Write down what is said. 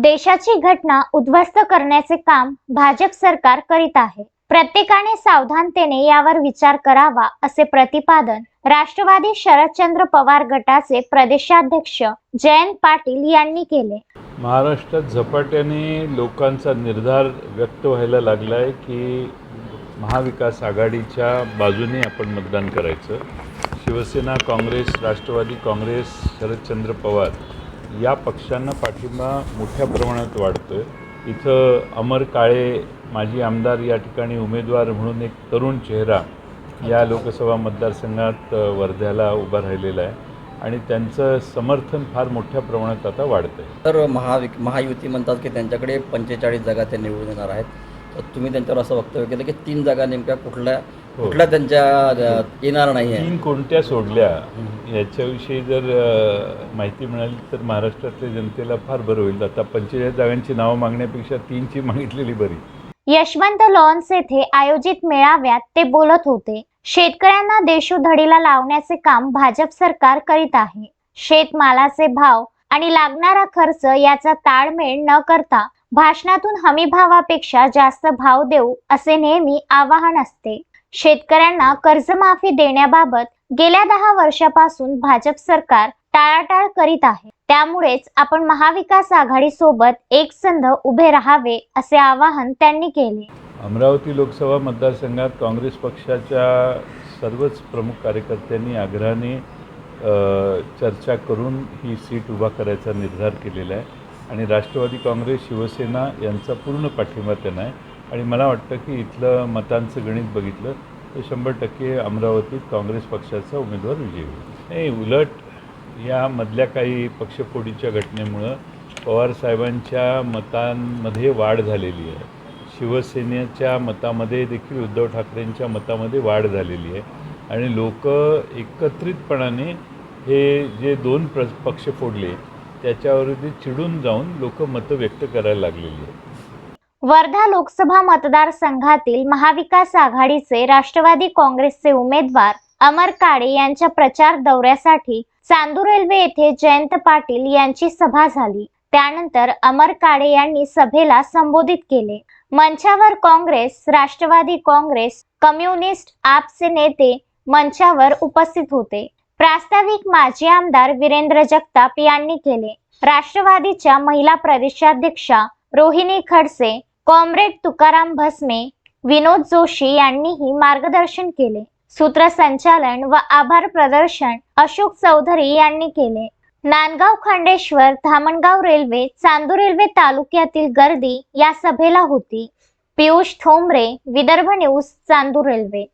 देशाची घटना उद्ध्वस्त करण्याचे काम भाजप सरकार करीत आहे. प्रत्येकाने सावधानतेने यावर विचार करावा असे प्रतिपादन राष्ट्रवादी शरदचंद्र पवार गटाचे प्रदेशाध्यक्ष जयंत पाटील यांनी केले. महाराष्ट्रात झपाट्याने लोकांचा निर्धार व्यक्त व्हायला लागला आहे की महाविकास आघाडीच्या बाजूने आपण मतदान करायचं. शिवसेना काँग्रेस राष्ट्रवादी काँग्रेस शरदचंद्र पवार या पक्षांना पाठिंबा मोठ्या प्रमाणात वाढतो आहे इथं अमर काळे माजी आमदार या ठिकाणी उमेदवार म्हणून एक तरुण चेहरा या लोकसभा मतदारसंघात वर्ध्याला उभा राहिलेला आहे आणि त्यांचं समर्थन फार मोठ्या प्रमाणात आता वाढतं आहे तर महाविक महायुती म्हणतात की त्यांच्याकडे पंचेचाळीस जागा ते निवडून येणार आहेत. तर तुम्ही त्यांच्यावर असं वक्तव्य केलं की तीन जागा नेमक्या कुठल्या हो. कुठल्या त्यांच्या येणार नाही आहे तीन कोणत्या सोडल्या याच्याविषयी जर माहिती मिळाली तर महाराष्ट्रातल्या जनतेला फार बरं होईल. आता पंचेचाळीस जागांची नावं मागण्यापेक्षा तीनची मागितलेली बरी. यशवंत लॉन्स येथे आयोजित मेळाव्यात ते बोलत होते शेतकऱ्यांना देशोधडीला लावण्याचे काम भाजप सरकार करीत आहे. शेतमालाचे भाव आणि लागणारा खर्च याचा ताळमेळ न करता भाषणातून हमी भावापेक्षा जास्त भाव देऊ असे नेहमी आवाहन असते. शेतकऱ्यांना कर्जमाफी देण्याबाबत गेल्या दहा वर्षापासून भाजप सरकार टाळाटाळ करीत आहे. त्यामुळेच आपण महाविकास आघाडी सोबत एक संध उभे राहावे असे आवाहन त्यांनी केले. अमरावती लोकसभा मतदारसंघात काँग्रेस पक्षाच्या सर्वच प्रमुख कार्यकर्त्यांनी आग्रहाने चर्चा करून ही सीट उभा करायचा निर्धार केलेला आहे. आणि राष्ट्रवादी काँग्रेस शिवसेना यांचा पूर्ण पाठिंबा त्यांना आहे. आणि मला वाटतं की इथलं मतांचं गणित बघितलं तर शंभर टक्के अमरावतीत काँग्रेस पक्षाचा उमेदवार विजयी होईल. नाही उलट यामधल्या काही पक्षफोडीच्या घटनेमुळं पवारसाहेबांच्या मतांमध्ये वाढ झालेली आहे. शिवसेनेच्या मतामध्ये देखील उद्धव ठाकरेंच्या मतामध्ये वाढ झालेली आहे. आणि लोक एकत्रितपणाने हे जे दोन प्र पक्ष फोडले त्याच्यावरती चिडून जाऊन लोक मतं व्यक्त करायला लागलेली आहेत. वर्धा लोकसभा मतदारसंघातील महाविकास आघाडीचे राष्ट्रवादी काँग्रेसचे उमेदवार अमर काळे यांच्या प्रचार दौऱ्यासाठी चांदूर रेल्वे येथे जयंत पाटील यांची सभा झाली. त्यानंतर अमर काळे यांनी सभेला संबोधित केले. मंचावर काँग्रेस राष्ट्रवादी काँग्रेस कम्युनिस्ट आपचे नेते मंचावर उपस्थित होते. प्रास्ताविक माजी आमदार वीरेंद्र जगताप यांनी केले. राष्ट्रवादीच्या महिला प्रदेशाध्यक्षा रोहिणी खडसे कॉम्रेड तुकाराम भस्मे विनोद जोशी यांनीही मार्गदर्शन केले. सूत्रसंचालन व आभार प्रदर्शन अशोक चौधरी यांनी केले. नांदगाव खांडेश्वर धामणगाव रेल्वे चांदूर रेल्वे तालुक्यातील गर्दी या सभेला होती. Piyush Thombare Vidarbha news Chandur railway.